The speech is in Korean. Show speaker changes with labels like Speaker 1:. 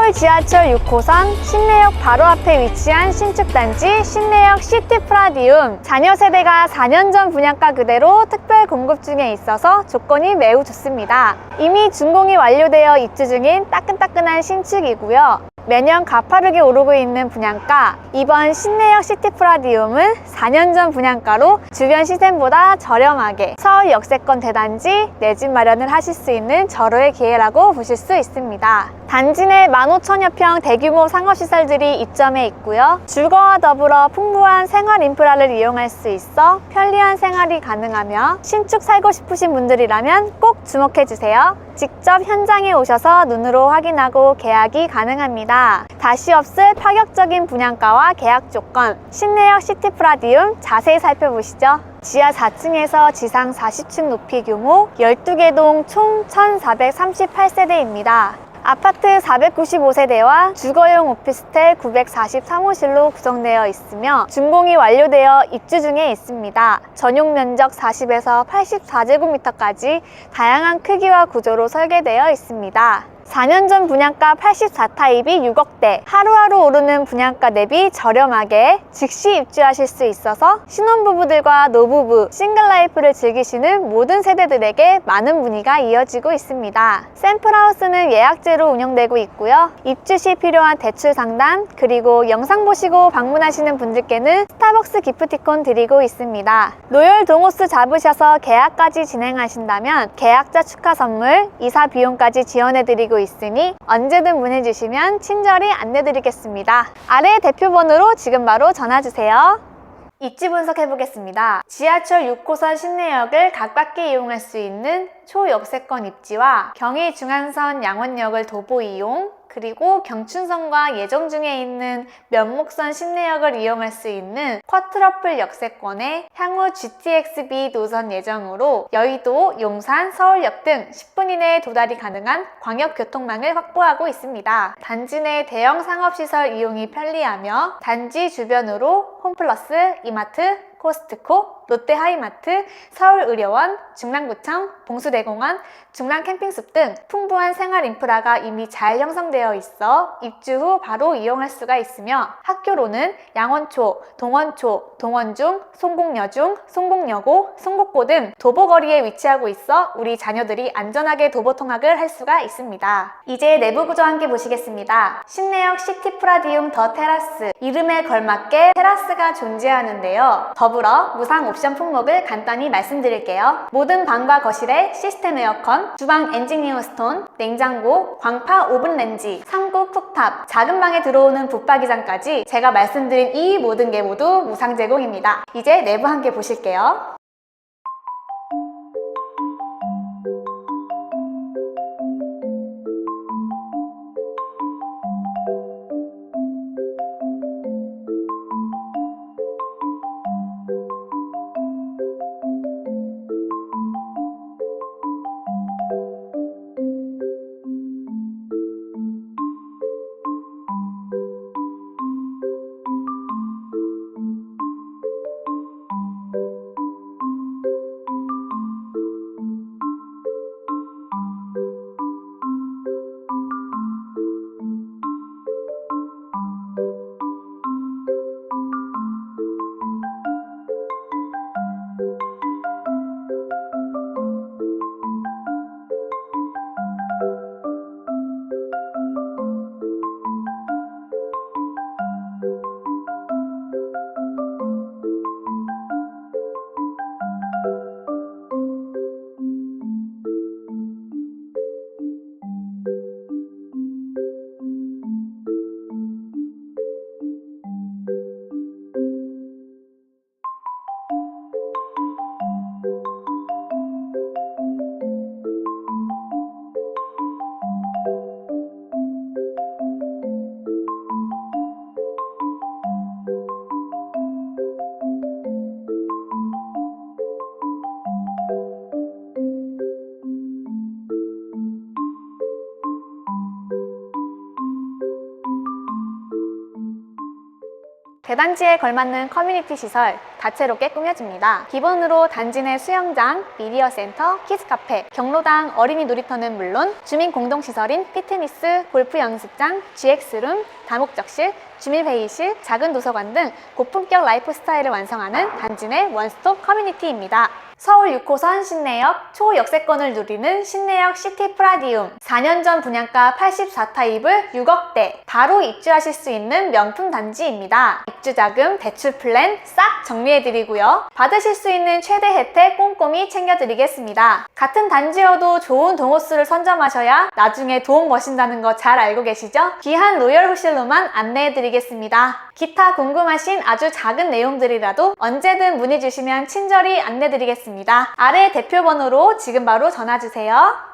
Speaker 1: 서울 지하철 6호선 신내역 바로 앞에 위치한 신축단지 신내역 시티 프라디움 자녀 세대가 4년 전 분양가 그대로 특별 공급 중에 있어서 조건이 매우 좋습니다. 이미 준공이 완료되어 입주 중인 따끈따끈한 신축이고요. 매년 가파르게 오르고 있는 분양가 이번 신내역 시티프라디움은 4년 전 분양가로 주변 시세보다 저렴하게 서울 역세권 대단지 내 집 마련을 하실 수 있는 절호의 기회라고 보실 수 있습니다. 단지 내 15,000여 평 대규모 상업시설들이 입점해 있고요. 주거와 더불어 풍부한 생활 인프라를 이용할 수 있어 편리한 생활이 가능하며 신축 살고 싶으신 분들이라면 꼭 주목해 주세요. 직접 현장에 오셔서 눈으로 확인하고 계약이 가능합니다. 다시 없을 파격적인 분양가와 계약 조건, 신내역 시티프라디움 자세히 살펴보시죠. 지하 4층에서 지상 40층 높이 규모 12개 동 총 1,438세대입니다. 아파트 495세대와 주거용 오피스텔 943호실로 구성되어 있으며 준공이 완료되어 입주 중에 있습니다. 전용 면적 40에서 84제곱미터까지 다양한 크기와 구조로 설계되어 있습니다. 4년 전 분양가 84타입이 6억대, 하루하루 오르는 분양가 대비 저렴하게 즉시 입주하실 수 있어서 신혼부부들과 노부부, 싱글라이프를 즐기시는 모든 세대들에게 많은 문의가 이어지고 있습니다. 샘플하우스는 예약제로 운영되고 있고요. 입주 시 필요한 대출 상담, 그리고 영상 보시고 방문하시는 분들께는 스타벅스 기프티콘 드리고 있습니다. 로열 동호수 잡으셔서 계약까지 진행하신다면 계약자 축하 선물, 이사 비용까지 지원해드리고 있으니 언제든 문의주시면 친절히 안내드리겠습니다. 아래 대표번호로 지금 바로 전화주세요. 입지 분석해 보겠습니다. 지하철 6호선 신내역을 가깝게 이용할 수 있는 초역세권 입지와 경의 중앙선 양원역을 도보 이용, 그리고 경춘선과 예정 중에 있는 면목선 신내역을 이용할 수 있는 쿼트러플 역세권에 향후 GTX-B 노선 예정으로 여의도, 용산, 서울역 등 10분 이내에 도달이 가능한 광역교통망을 확보하고 있습니다. 단지 내 대형 상업시설 이용이 편리하며 단지 주변으로 홈플러스, 이마트, 코스트코, 롯데하이마트, 서울의료원, 중랑구청, 봉수대공원, 중랑캠핑숲 등 풍부한 생활 인프라가 이미 잘 형성되어 있어 입주 후 바로 이용할 수가 있으며 학교로는 양원초, 동원초, 동원중, 송곡여중, 송곡여고, 송곡고 등 도보거리에 위치하고 있어 우리 자녀들이 안전하게 도보 통학을 할 수가 있습니다. 이제 내부 구조 함께 보시겠습니다. 신내역 시티 프라디움 더 테라스 이름에 걸맞게 테라스가 존재하는데요. 더 불어 무상 옵션 품목을 간단히 말씀드릴게요. 모든 방과 거실에 시스템 에어컨, 주방 엔지니어 스톤, 냉장고, 광파 오븐 렌지, 3구 쿡탑, 작은 방에 들어오는 붙박이장까지 제가 말씀드린 이 모든 게 모두 무상 제공입니다. 이제 내부 함께 보실게요. 대단지에 걸맞는 커뮤니티 시설, 다채롭게 꾸며집니다. 기본으로 단지 내 수영장, 미디어 센터, 키즈 카페, 경로당, 어린이 놀이터는 물론 주민 공동 시설인 피트니스, 골프 연습장, GX룸, 다목적실, 주민 회의실, 작은 도서관 등 고품격 라이프 스타일을 완성하는 단지 내 원스톱 커뮤니티입니다. 서울 6호선 신내역 초역세권을 누리는 신내역 시티 프라디움 4년 전 분양가 84타입을 6억대 바로 입주하실 수 있는 명품 단지입니다. 입주 자금, 대출 플랜 싹 정리해드리고요. 받으실 수 있는 최대 혜택 꼼꼼히 챙겨드리겠습니다. 같은 단지여도 좋은 동호수를 선점하셔야 나중에 도움 버신다는 거 잘 알고 계시죠? 귀한 로열 호실로만 안내해드리겠습니다. 기타 궁금하신 아주 작은 내용들이라도 언제든 문의 주시면 친절히 안내 드리겠습니다. 아래 대표 번호로 지금 바로 전화 주세요.